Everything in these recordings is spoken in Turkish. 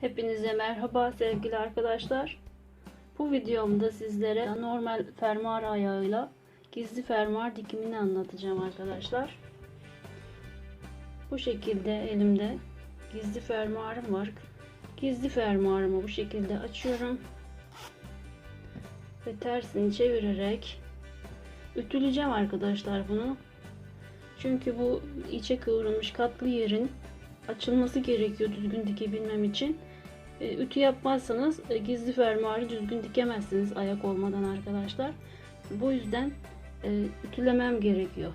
Hepinize merhaba sevgili arkadaşlar. Bu videomda sizlere normal fermuar ayağıyla gizli fermuar dikimini anlatacağım arkadaşlar. Bu şekilde elimde gizli fermuarım var. Gizli fermuarımı bu şekilde açıyorum. Ve tersini çevirerek ütüleyeceğim arkadaşlar bunu. Çünkü bu içe kıvrılmış katlı yerin açılması gerekiyor düzgün dikebilmem için. E, ütü yapmazsanız e, gizli fermuarı düzgün dikemezsiniz ayak olmadan arkadaşlar. Bu yüzden e, ütülemem gerekiyor.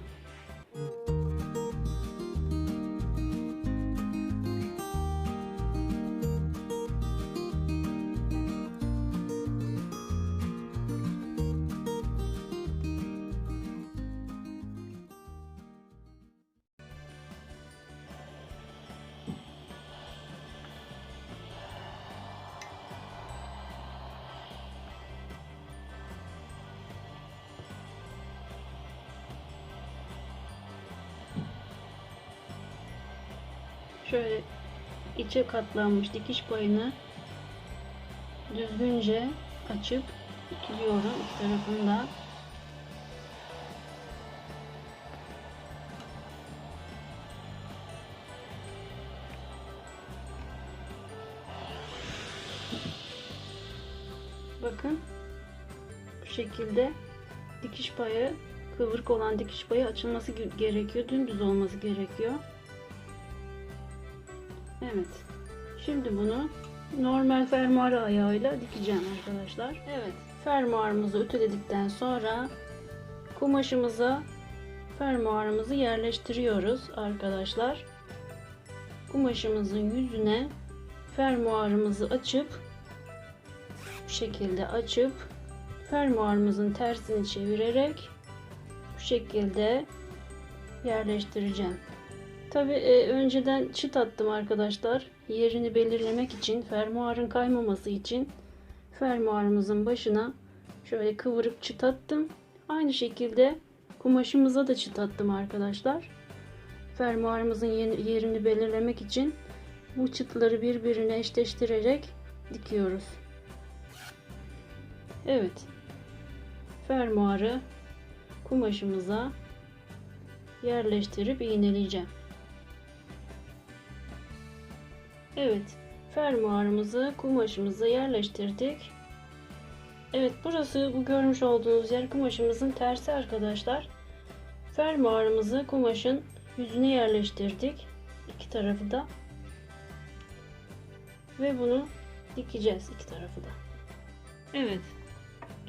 Şöyle içe katlanmış dikiş payını düzgünce açıp ütülüyorum iki tarafında. Bakın bu şekilde dikiş payı kıvırık olan dikiş payı açılması gerekiyor. Dümdüz olması gerekiyor. Evet. Şimdi bunu normal fermuar ayağıyla dikeceğim arkadaşlar. Evet. Fermuarımızı ütüledikten sonra kumaşımıza fermuarımızı yerleştiriyoruz arkadaşlar. Kumaşımızın yüzüne fermuarımızı açıp bu şekilde açıp fermuarımızın tersini çevirerek bu şekilde yerleştireceğim. Tabi e, önceden çıt attım arkadaşlar. Yerini belirlemek için, fermuarın kaymaması için fermuarımızın başına şöyle kıvırıp çıt attım. Aynı şekilde kumaşımıza da çıt attım arkadaşlar. Fermuarımızın yerini belirlemek için bu çıtları birbirine eşleştirerek dikiyoruz. Evet. Fermuarı kumaşımıza yerleştirip iğneleyeceğim. Evet, fermuarımızı kumaşımıza yerleştirdik. Evet, burası bu görmüş olduğunuz yer kumaşımızın tersi arkadaşlar. Fermuarımızı kumaşın yüzüne yerleştirdik. İki tarafı da. Ve bunu dikeceğiz iki tarafı da. Evet.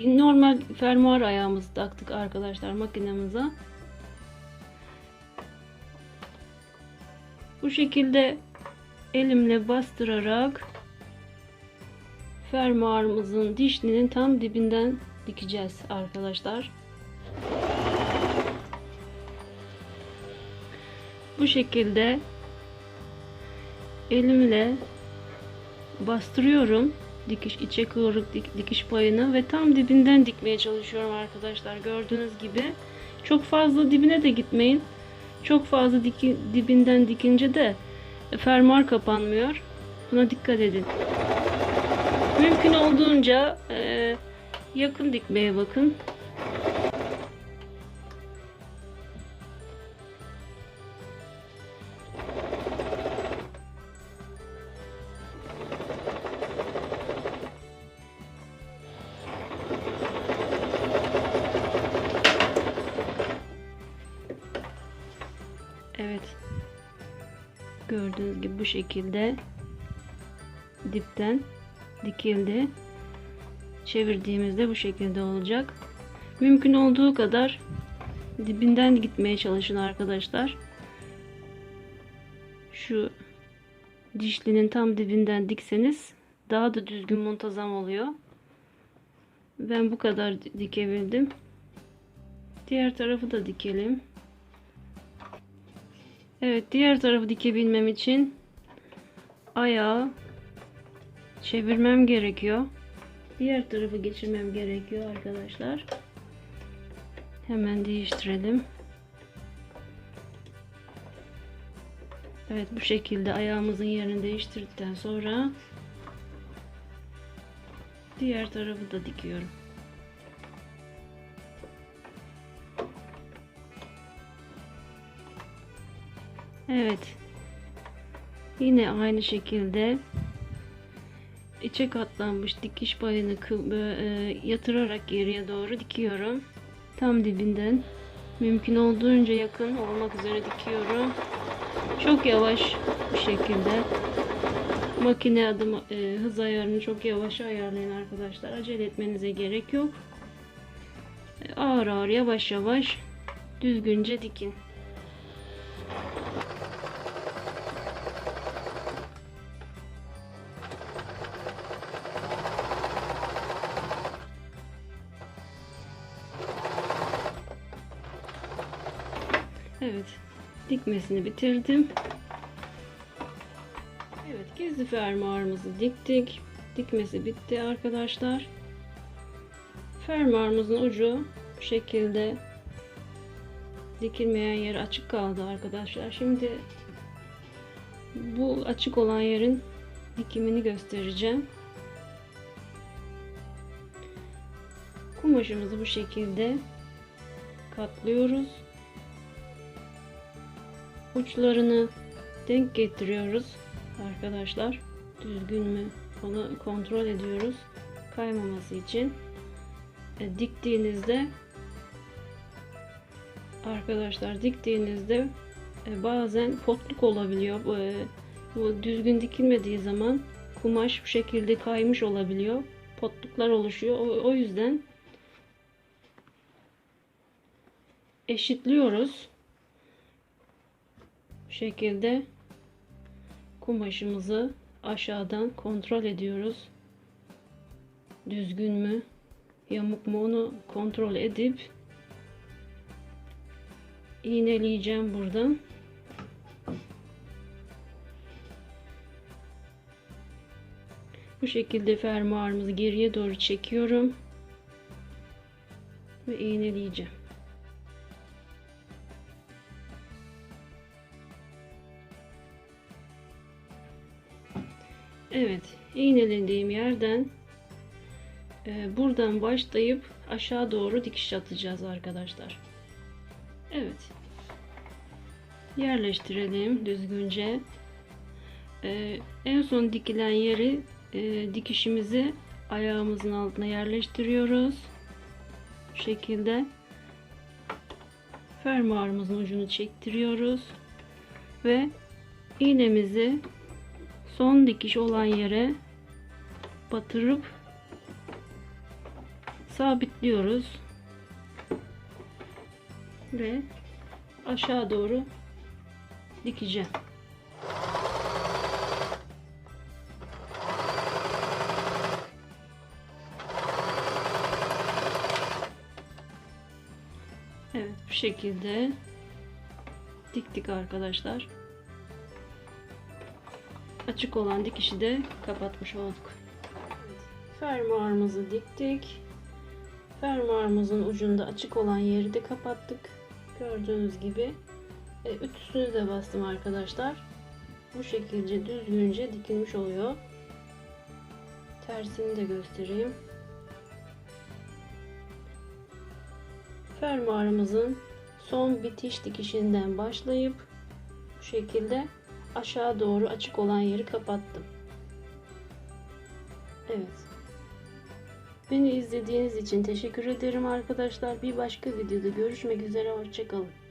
Normal fermuar ayağımızı taktık arkadaşlar makinemize. Bu şekilde elimle bastırarak fermuarımızın dişlinin tam dibinden dikeceğiz arkadaşlar. Bu şekilde elimle bastırıyorum dikiş içe kıvrık dik, dikiş payını ve tam dibinden dikmeye çalışıyorum arkadaşlar gördüğünüz gibi çok fazla dibine de gitmeyin çok fazla diki, dibinden dikince de fermuar kapanmıyor. Buna dikkat edin. Mümkün olduğunca e, yakın dikmeye bakın. Gördüğünüz gibi bu şekilde dipten dikildi. Çevirdiğimizde bu şekilde olacak. Mümkün olduğu kadar dibinden gitmeye çalışın arkadaşlar. Şu dişlinin tam dibinden dikseniz daha da düzgün muntazam oluyor. Ben bu kadar dikebildim. Diğer tarafı da dikelim. Evet diğer tarafı dikebilmem için ayağı çevirmem gerekiyor. Diğer tarafı geçirmem gerekiyor arkadaşlar. Hemen değiştirelim. Evet bu şekilde ayağımızın yerini değiştirdikten sonra Diğer tarafı da dikiyorum. Evet. Yine aynı şekilde içe katlanmış dikiş payını e, yatırarak geriye doğru dikiyorum. Tam dibinden mümkün olduğunca yakın olmak üzere dikiyorum. Çok yavaş bir şekilde makine adım e, hız ayarını çok yavaş ayarlayın arkadaşlar. Acele etmenize gerek yok. E, ağır ağır yavaş yavaş düzgünce dikin. Evet. Dikmesini bitirdim. Evet. Gizli fermuarımızı diktik. Dikmesi bitti arkadaşlar. Fermuarımızın ucu bu şekilde dikilmeyen yer açık kaldı arkadaşlar. Şimdi bu açık olan yerin dikimini göstereceğim. Kumaşımızı bu şekilde katlıyoruz uçlarını denk getiriyoruz arkadaşlar. Düzgün mü onu kontrol ediyoruz. Kaymaması için. E, diktiğinizde arkadaşlar diktiğinizde e, bazen potluk olabiliyor. E, bu düzgün dikilmediği zaman kumaş bu şekilde kaymış olabiliyor. Potluklar oluşuyor. O, o yüzden eşitliyoruz şekilde kumaşımızı aşağıdan kontrol ediyoruz. Düzgün mü, yamuk mu onu kontrol edip iğneleyeceğim buradan. Bu şekilde fermuarımızı geriye doğru çekiyorum ve iğneleyeceğim. Evet, iğnelediğim yerden e, buradan başlayıp aşağı doğru dikiş atacağız arkadaşlar. Evet. Yerleştirelim düzgünce. E, en son dikilen yeri e, dikişimizi ayağımızın altına yerleştiriyoruz. Bu şekilde fermuarımızın ucunu çektiriyoruz ve iğnemizi son dikiş olan yere batırıp sabitliyoruz ve aşağı doğru dikeceğim. Evet bu şekilde diktik arkadaşlar açık olan dikişi de kapatmış olduk. Fermuarımızı diktik. Fermuarımızın ucunda açık olan yeri de kapattık. Gördüğünüz gibi e, ütüsünü de bastım arkadaşlar. Bu şekilde düzgünce dikilmiş oluyor. Tersini de göstereyim. Fermuarımızın son bitiş dikişinden başlayıp bu şekilde aşağı doğru açık olan yeri kapattım. Evet. Beni izlediğiniz için teşekkür ederim arkadaşlar. Bir başka videoda görüşmek üzere. Hoşçakalın.